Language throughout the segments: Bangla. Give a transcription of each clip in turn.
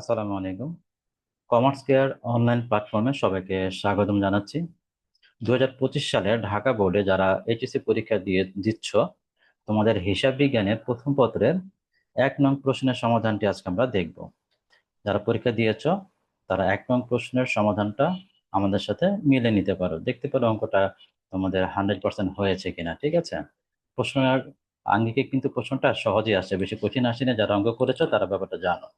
আসসালামু আলাইকুম। কমার্স কেয়ার অনলাইন প্ল্যাটফর্মে সবাইকে স্বাগতম জানাচ্ছি। দু সালে ঢাকা বোর্ডে যারা এইচএসসি পরীক্ষা দিয়ে দিচ্ছ, তোমাদের হিসাব বিজ্ঞানের প্রথম পত্রের এক নং প্রশ্নের সমাধানটি আজকে আমরা দেখব। যারা পরীক্ষা দিয়েছ, তারা এক নং প্রশ্নের সমাধানটা আমাদের সাথে মিলে নিতে পারো। দেখতে পারো অঙ্কটা তোমাদের হান্ড্রেড পার্সেন্ট হয়েছে কিনা, ঠিক আছে? প্রশ্নের আঙ্গিকে কিন্তু প্রশ্নটা সহজেই আসছে বেশি কঠিন আসে আসেনি। যারা অঙ্ক করেছ, তারা ব্যাপারটা জানো।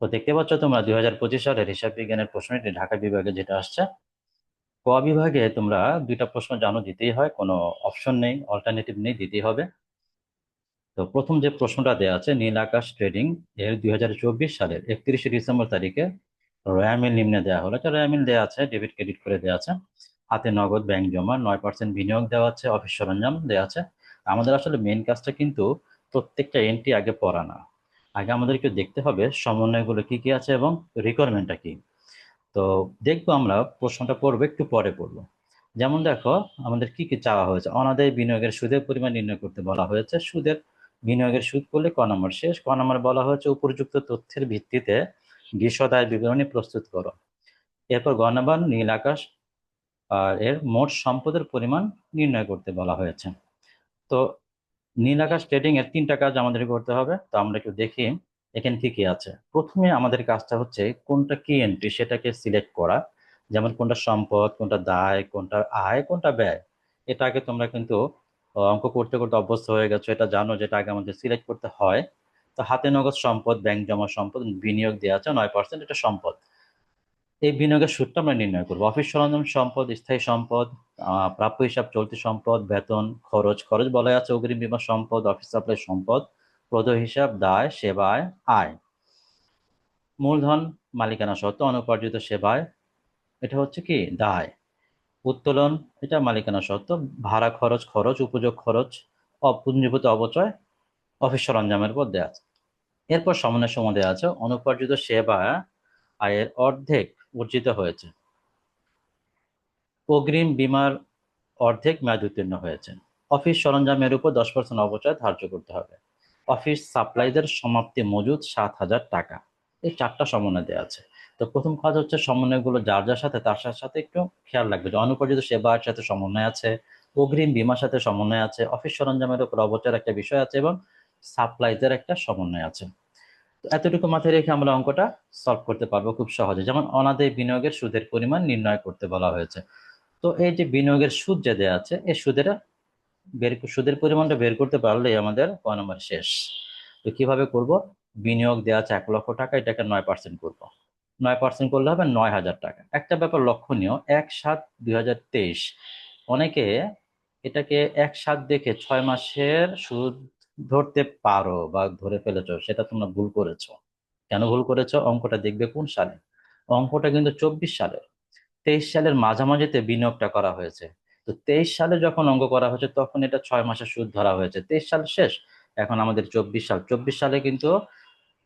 তো দেখতে পাচ্ছ তোমরা দুই হাজার পঁচিশ সালের হিসাব বিজ্ঞানের প্রশ্নটি ঢাকা বিভাগে যেটা আসছে। ক বিভাগে তোমরা দুইটা প্রশ্ন জানো, দিতেই হয়, কোনো অপশন নেই অল্টারনেটিভ নেই, দিতেই হবে। তো প্রথম যে প্রশ্নটা দেওয়া আছে, নীল আকাশ ট্রেডিং এর দুই হাজার চব্বিশ সালের একত্রিশে ডিসেম্বর তারিখে রয়ামিল নিম্নে দেওয়া হলো। তো রয়ামিল দেওয়া আছে, ডেবিট ক্রেডিট করে দেওয়া আছে। হাতে নগদ ব্যাংক জমা, নয় পার্সেন্ট বিনিয়োগ দেওয়া আছে, অফিস সরঞ্জাম দেওয়া আছে। আমাদের আসলে মেন কাজটা কিন্তু প্রত্যেকটা এন্ট্রি আগে পড়া না আগে আমাদেরকে দেখতে হবে সমন্বয়গুলো কি কি আছে এবং রিকোয়ারমেন্টটা কি। তো দেখব আমরা, প্রশ্নটা পড়ব, একটু পরে পড়ব। যেমন দেখো, আমাদের কি কি চাওয়া হয়েছে? অনাদায় বিনিয়োগের সুদের পরিমাণ নির্ণয় করতে বলা হয়েছে। সুদের বিনিয়োগের সুদ করলে ক নম্বর শেষ? ক নম্বর বলা হয়েছে উপযুক্ত তথ্যের ভিত্তিতে বিশদায় বিবরণী প্রস্তুত করো। এরপর গণবান নীল আকাশ, আর এর মোট সম্পদের পরিমাণ নির্ণয় করতে বলা হয়েছে। তো নীল আকাশ ট্রেডিং এর তিনটা কাজ আমাদের করতে হবে। তো আমরা একটু দেখি এখানে কি কি আছে। প্রথমে আমাদের কাজটা হচ্ছে কোনটা কি এন্ট্রি সেটাকে সিলেক্ট করা। যেমন কোনটা সম্পদ, কোনটা দায়, কোনটা আয়, কোনটা ব্যয়। এটা আগে তোমরা কিন্তু অঙ্ক করতে করতে অভ্যস্ত হয়ে গেছো। এটা জানো যেটা আগে আমাদের সিলেক্ট করতে হয়। তো হাতে নগদ সম্পদ ব্যাংক জমা সম্পদ, বিনিয়োগ দেওয়া আছে, নয় পার্সেন্ট এটা সম্পদ। এই বিনিয়োগের সুদটা আমরা নির্ণয় করব। অফিস সরঞ্জাম সম্পদ, স্থায়ী সম্পদ প্রাপ্য হিসাব, চলতি সম্পদ, বেতন, খরচ খরচ বলা আছে অগ্রিম বিমা সম্পদ, অফিস সাপ্লাই সম্পদ প্রদ হিসাব, দায়, সেবায়, আয়। মূলধন, মালিকানা সত্ত্ব অনুপার্জিত সেবায়, এটা হচ্ছে কি? দায়। উত্তোলন, এটা মালিকানা সত্ত্ব ভাড়া খরচ খরচ, উপযোগ খরচ অপুঞ্জীভূত অবচয় অফিস সরঞ্জামের উপর দেওয়া আছে। এরপর সমন্বয় সময় দেওয়া আছে, অনুপার্জিত সেবা, আয়ের অর্ধেক অর্জিত হয়েছে। অগ্রিম বিমার অর্ধেক মেয়াদ উত্তীর্ণ হয়েছে। অফিস সরঞ্জামের উপর দশ পার্সেন্ট অবচয় ধার্য করতে হবে। অফিস সাপ্লাইদের সমাপ্তি মজুদ সাত হাজার টাকা। এই চারটা সমন্বয় দেওয়া আছে। তো প্রথম কাজ হচ্ছে সমন্বয়গুলো যার যার সাথে তার সাথে সাথে একটু খেয়াল রাখবে যে অনুপার্জিত সেবার সাথে সমন্বয় আছে, অগ্রিম বিমার সাথে সমন্বয় আছে, অফিস সরঞ্জামের উপর অবচয়ের একটা বিষয় আছে এবং সাপ্লাইজের একটা সমন্বয় আছে। এতটুকু মাথায় রেখে আমরা অঙ্কটা সলভ করতে পারব খুব সহজে। যেমন অনাদায় বিনিয়োগের সুদের পরিমাণ নির্ণয় করতে বলা হয়েছে। তো এই যে বিনিয়োগের সুদ যে দেওয়া আছে, এই সুদের বের, সুদের পরিমাণটা বের করতে পারলেই আমাদের ক নম্বর শেষ। তো কীভাবে করব? বিনিয়োগ দেওয়া আছে এক লক্ষ টাকা, এটাকে নয় পার্সেন্ট করব। নয় পার্সেন্ট করলে হবে নয় হাজার টাকা। একটা ব্যাপার লক্ষণীয়, এক সাত দুই অনেকে এটাকে এক সাত দেখে ছয় মাসের সুদ ধরতে পারো বা ধরে ফেলেছ, সেটা তোমরা ভুল করেছ। কেন ভুল করেছ? অঙ্কটা দেখবে কোন সালে? অঙ্কটা কিন্তু চব্বিশ সালের। তেইশ সালের মাঝামাঝিতে বিনিয়োগটা করা হয়েছে। তো তেইশ সালে যখন অঙ্ক করা হয়েছে, তখন এটা ছয় মাসের সুদ ধরা হয়েছে। তেইশ সাল শেষ। এখন আমাদের চব্বিশ সাল। চব্বিশ সালে কিন্তু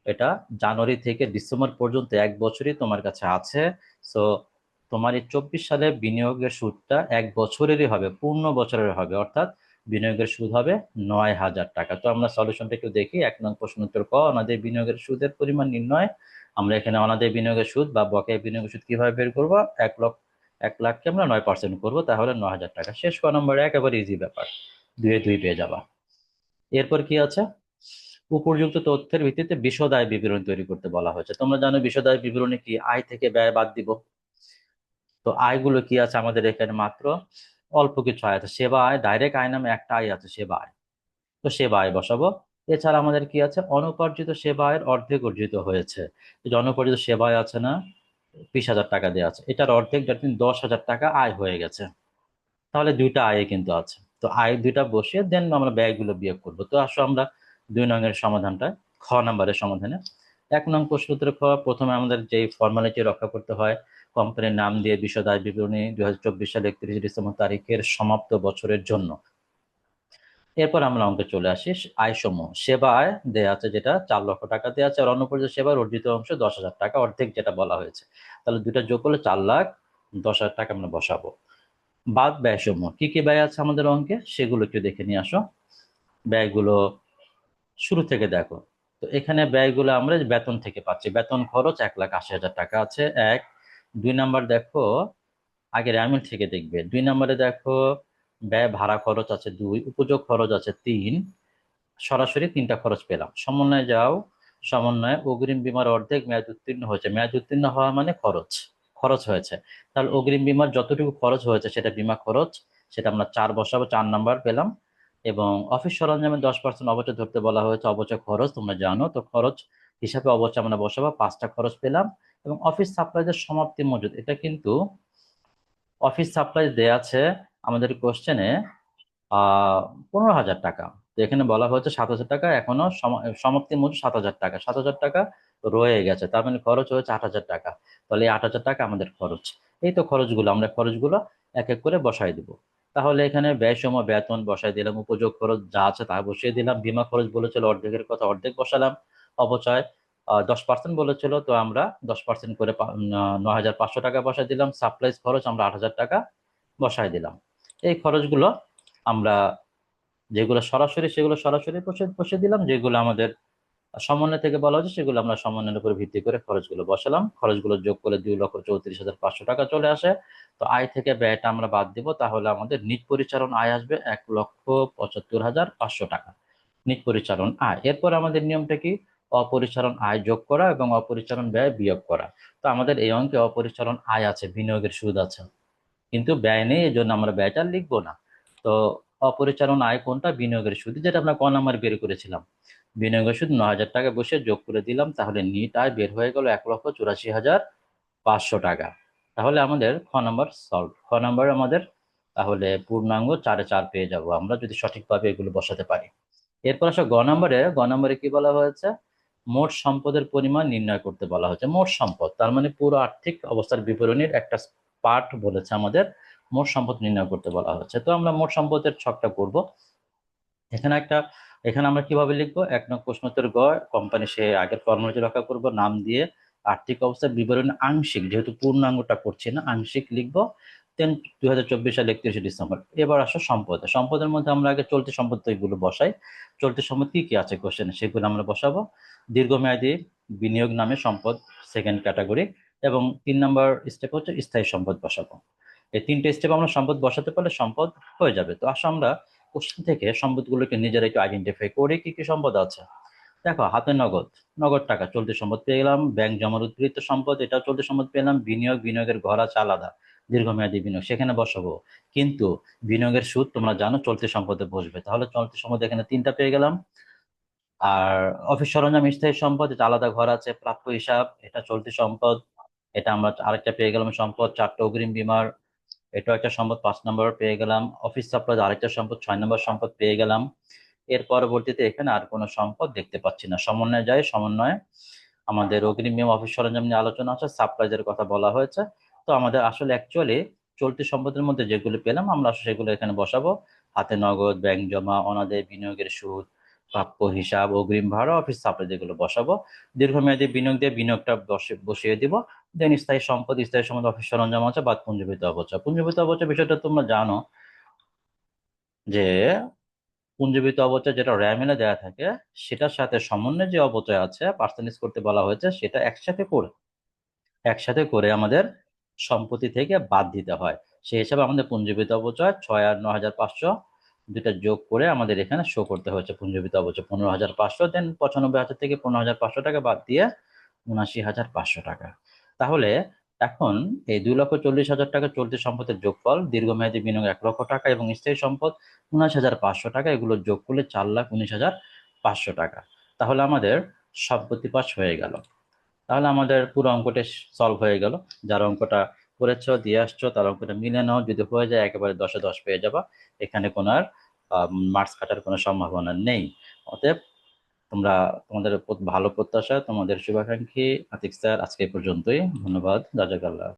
এটা জানুয়ারি থেকে ডিসেম্বর পর্যন্ত এক বছরই তোমার কাছে আছে। সো তোমার এই চব্বিশ সালে বিনিয়োগের সুদটা এক বছরেরই হবে, পূর্ণ বছরের হবে। অর্থাৎ বিনিয়োগের সুদ হবে নয় হাজার টাকা। তো আমরা সলিউশনটা একটু দেখি। এক নং প্রশ্ন উত্তর ক অনাদের বিনিয়োগের সুদের পরিমাণ নির্ণয়। আমরা এখানে অনাদের বিনিয়োগের সুদ বা বকেয়া বিনিয়োগের সুদ কীভাবে বের করব? এক লক্ষ, এক লাখকে আমরা নয় পার্সেন্ট করব, তাহলে নয় হাজার টাকা। শেষ ক নম্বরে, একেবারে ইজি ব্যাপার। দুয়ে দুই পেয়ে যাবা। এরপর কি আছে? উপযুক্ত তথ্যের ভিত্তিতে বিশদ আয় বিবরণী তৈরি করতে বলা হয়েছে। তোমরা জানো বিশদ আয় বিবরণী কি আয় থেকে ব্যয় বাদ দিব? তো আয়গুলো কি আছে আমাদের এখানে মাত্র? অল্প কিছু আয় আছে। সেবা আয় ডাইরেক্ট আয় নামে একটা আয় আছে, সেবা আয়। তো সেবা আয় বসাবো। এছাড়া আমাদের কি আছে? অনুপার্জিত সেবা আয়ের অর্ধেক অর্জিত হয়েছে। যে অনুপার্জিত সেবা আয় আছে না, বিশ হাজার টাকা দেওয়া আছে। এটার অর্ধেক যাতে দশ হাজার টাকা আয় হয়ে গেছে। তাহলে দুইটা আয় কিন্তু আছে। তো আয় দুইটা বসিয়ে দেন আমরা ব্যয়গুলো বিয়োগ করব। তো আসো আমরা দুই নংয়ের সমাধানটা, খ নাম্বারের সমাধানে। এক নং প্রশ্ন উত্তর খ, প্রথমে আমাদের যে ফর্মালিটি রক্ষা করতে হয় কোম্পানির নাম দিয়ে বিশদায় বিবরণী দুই হাজার চব্বিশ সালে একত্রিশ ডিসেম্বর তারিখের সমাপ্ত বছরের জন্য। এরপর আমরা অঙ্কে চলে আসি আয় সমূহ সেবা আয় দেওয়া আছে যেটা চার লক্ষ টাকা দেওয়া আছে, আর অন্নপরিচয় সেবার অর্জিত অংশ দশ হাজার টাকা অর্ধেক যেটা বলা হয়েছে। তাহলে দুটা যোগ করলে চার লাখ দশ হাজার টাকা আমরা বসাবো। বাদ ব্যয় সমূহ কি কি ব্যয় আছে আমাদের অঙ্কে? সেগুলো একটু দেখে নিয়ে আসো। ব্যয়গুলো শুরু থেকে দেখো। তো এখানে ব্যয়গুলো আমরা বেতন থেকে পাচ্ছি। বেতন খরচ এক লাখ আশি হাজার টাকা আছে। এক দুই নাম্বার দেখো আগে র্যামিল থেকে দেখবে। দুই নাম্বারে দেখো, ব্যয়, ভাড়া, খরচ আছে দুই, উপযোগ খরচ আছে তিন, সরাসরি তিনটা খরচ পেলাম। সমন্বয়ে যাও, সমন্বয়ে অগ্রিম বিমার অর্ধেক মেয়াদ উত্তীর্ণ হয়েছে। মেয়াদ উত্তীর্ণ হওয়া মানে খরচ খরচ হয়েছে। তাহলে অগ্রিম বিমার যতটুকু খরচ হয়েছে সেটা বিমা খরচ, সেটা আমরা চার বসাবো, চার নাম্বার পেলাম। এবং অফিস সরঞ্জামে দশ পার্সেন্ট অবচয় ধরতে বলা হয়েছে, অবচয় খরচ, তোমরা জানো। তো খরচ হিসাবে অবচয় আমরা বসাবো, পাঁচটা খরচ পেলাম। এবং অফিস সাপ্লাইজের সমাপ্তি মজুদ। এটা কিন্তু অফিস সাপ্লাই দেয়া আছে আমাদের কোশ্চেনে পনেরো হাজার টাকা। তো এখানে বলা হয়েছে সাত হাজার টাকা, এখনও সমাপ্তি মজুদ সাত হাজার টাকা। সাত হাজার টাকা রয়ে গেছে, তার মানে খরচ হয়েছে আট হাজার টাকা। তাহলে এই আট হাজার টাকা আমাদের খরচ। এই তো খরচগুলো, আমরা খরচগুলো এক এক করে বসাই দিব। তাহলে এখানে ব্যয় সময় বেতন বসাই দিলাম, উপযোগ খরচ যা আছে তা বসিয়ে দিলাম। বিমা খরচ বলেছিল অর্ধেকের কথা, অর্ধেক বসালাম। অবচয় দশ পার্সেন্ট বলেছিল, তো আমরা দশ পার্সেন্ট করে ন হাজার পাঁচশো টাকা বসাই দিলাম। সাপ্লাইজ খরচ আমরা আট হাজার টাকা বসাই দিলাম। এই খরচগুলো আমরা যেগুলো সরাসরি, সেগুলো সরাসরি বসে দিলাম। যেগুলো আমাদের সমন্বয় থেকে বলা হচ্ছে সেগুলো আমরা সমন্বয়ের উপর ভিত্তি করে খরচগুলো বসালাম। খরচগুলো যোগ করলে দুই লক্ষ চৌত্রিশ হাজার পাঁচশো টাকা চলে আসে। তো আয় থেকে ব্যয়টা আমরা বাদ দিব, তাহলে আমাদের নিট পরিচালন আয় আসবে এক লক্ষ পঁচাত্তর হাজার পাঁচশো টাকা। নিট পরিচালন আয়। এরপর আমাদের নিয়মটা কি? অপরিচালন আয় যোগ করা এবং অপরিচালন ব্যয় বিয়োগ করা। তো আমাদের এই অঙ্কে অপরিচালন আয় আছে, বিনিয়োগের সুদ আছে। কিন্তু ব্যয় নেই এই জন্য আমরা ব্যয়টা লিখব না। তো অপরিচালন আয় কোনটা? বিনিয়োগের সুদ। যেটা আমরা ক নাম্বার বের করেছিলাম। বিনিয়োগের সুদ ন হাজার টাকা বসে যোগ করে দিলাম, তাহলে নিট আয় বের হয়ে গেল এক লক্ষ চুরাশি হাজার পাঁচশো টাকা। তাহলে আমাদের খ নাম্বার সলভ খ নাম্বার আমাদের তাহলে পূর্ণাঙ্গ চারে চার পেয়ে যাব। আমরা যদি সঠিকভাবে এগুলো বসাতে পারি। এরপর আসো গ নম্বরে। গ নম্বরে কি বলা হয়েছে? মোট সম্পদের পরিমাণ নির্ণয় করতে বলা হয়েছে। মোট সম্পদ, তার মানে পুরো আর্থিক অবস্থার বিবরণীর একটা পার্ট বলেছে আমাদের, মোট সম্পদ নির্ণয় করতে বলা হচ্ছে তো আমরা মোট সম্পদের ছকটা করব। এখানে একটা, এখানে আমরা কীভাবে লিখব? এক নং প্রশ্নোত্তর গ কোম্পানি সে আগের কর্মসূচি রক্ষা করব, নাম দিয়ে আর্থিক অবস্থার বিবরণী আংশিক, যেহেতু পূর্ণাঙ্গটা করছি না, আংশিক লিখব। দুই হাজার চব্বিশ সাল একত্রিশে ডিসেম্বর। এবার আসো সম্পদ। সম্পদের মধ্যে আমরা আগে চলতি সম্পদ বসাই। চলতি সম্পদ কি কি আছে কোশ্চেনে সেগুলো আমরা বসাবো। দীর্ঘমেয়াদী বিনিয়োগ নামে সম্পদ সেকেন্ড ক্যাটাগরি এবং তিন নম্বর স্টেপ হচ্ছে স্থায়ী সম্পদ বসাবো। এই তিনটে স্টেপ আমরা সম্পদ বসাতে পারলে সম্পদ হয়ে যাবে। তো আসো আমরা কোশ্চেন থেকে সম্পদগুলোকে নিজেরা একটু আইডেন্টিফাই করে কি কি সম্পদ আছে। দেখো, হাতে নগদ। নগদ টাকা, চলতি সম্পদ পেয়ে গেলাম। ব্যাংক জমার উদ্বৃত্ত সম্পদ, এটাও চলতি সম্পদ পেলাম বিনিয়োগ, বিনিয়োগের ঘর আছে আলাদা। দীর্ঘমেয়াদী বিনিয়োগ, সেখানে বসাবো। কিন্তু বিনিয়োগের সুদ তোমরা জানো চলতি সম্পদে বসবে। তাহলে চলতি সম্পদ এখানে তিনটা পেয়ে গেলাম। আর অফিস সরঞ্জাম, স্থায়ী সম্পদ, এটা আলাদা ঘর আছে, প্রাপ্য হিসাব, এটা চলতি সম্পদ, এটা আমরা আরেকটা পেয়ে গেলাম সম্পদ, চারটা অগ্রিম বিমার, এটাও একটা সম্পদ, পাঁচ নম্বর পেয়ে গেলাম। অফিস সাপ্লাই আরেকটা সম্পদ, ছয় নম্বর সম্পদ পেয়ে গেলাম। এর পরবর্তীতে এখানে আর কোনো সম্পদ দেখতে পাচ্ছি না। সমন্বয়ে যায়, সমন্বয়ে আমাদের অগ্রিম বিমা, অফিস সরঞ্জাম নিয়ে আলোচনা আছে সাপ্লাইজের কথা বলা হয়েছে। তো আমাদের আসলে অ্যাকচুয়ালি চলতি সম্পদের মধ্যে যেগুলো পেলাম, আমরা সেগুলো এখানে বসাবো। হাতে নগদ ব্যাংক জমা, অনাদায় বিনিয়োগের সুদ, প্রাপ্য হিসাব, অগ্রিম ভাড়া অফিস সাপ্লাই যেগুলো বসাবো। দীর্ঘমেয়াদী বিনিয়োগ দিয়ে বিনিয়োগটা বসিয়ে দিব। দেন স্থায়ী সম্পদ স্থায়ী সম্পদ অফিস সরঞ্জাম আছে বা পুঞ্জীবিত অবচয়। পুঞ্জীবিত অবচয় বিষয়টা তোমরা জানো যে পুঞ্জীবিত অবচয় যেটা র্যামেলে দেওয়া থাকে, সেটার সাথে সমন্বয়ে যে অবচয় আছে পার্সেন্টেজ করতে বলা হয়েছে, সেটা একসাথে করে একসাথে করে আমাদের সম্পত্তি থেকে বাদ দিতে হয়। সেই হিসাবে আমাদের পুঞ্জীবিত অবচয় ছয় আর ন হাজার পাঁচশো দুটা যোগ করে আমাদের এখানে শো করতে হয়েছে পুঞ্জীবিত অবচয় পনেরো হাজার পাঁচশো দেন পঁচানব্বই হাজার থেকে পনেরো হাজার পাঁচশো টাকা বাদ দিয়ে উনাশি হাজার পাঁচশো টাকা। তাহলে এখন এই দুই লক্ষ চল্লিশ হাজার টাকা চলতি সম্পদের যোগফল, দীর্ঘমেয়াদী বিনিয়োগ এক লক্ষ টাকা এবং স্থায়ী সম্পদ উনিশ হাজার পাঁচশো টাকা, এগুলো যোগ করলে চার লাখ উনিশ হাজার পাঁচশো টাকা। তাহলে আমাদের সম্পত্তি পাস হয়ে গেল। তাহলে আমাদের পুরো অঙ্কটা সলভ হয়ে গেল। যার অঙ্কটা করেছ, দিয়ে আসছো, তার অঙ্কটা মিলে নাও। যদি হয়ে যায়, একেবারে দশে দশ পেয়ে যাবা। এখানে কোনো আর মার্কস কাটার কোনো সম্ভাবনা নেই। অতএব তোমরা, তোমাদের ভালো প্রত্যাশা, তোমাদের শুভাকাঙ্ক্ষী, আতিক স্যার আজকে পর্যন্তই। ধন্যবাদ। জাজাকাল্লাহ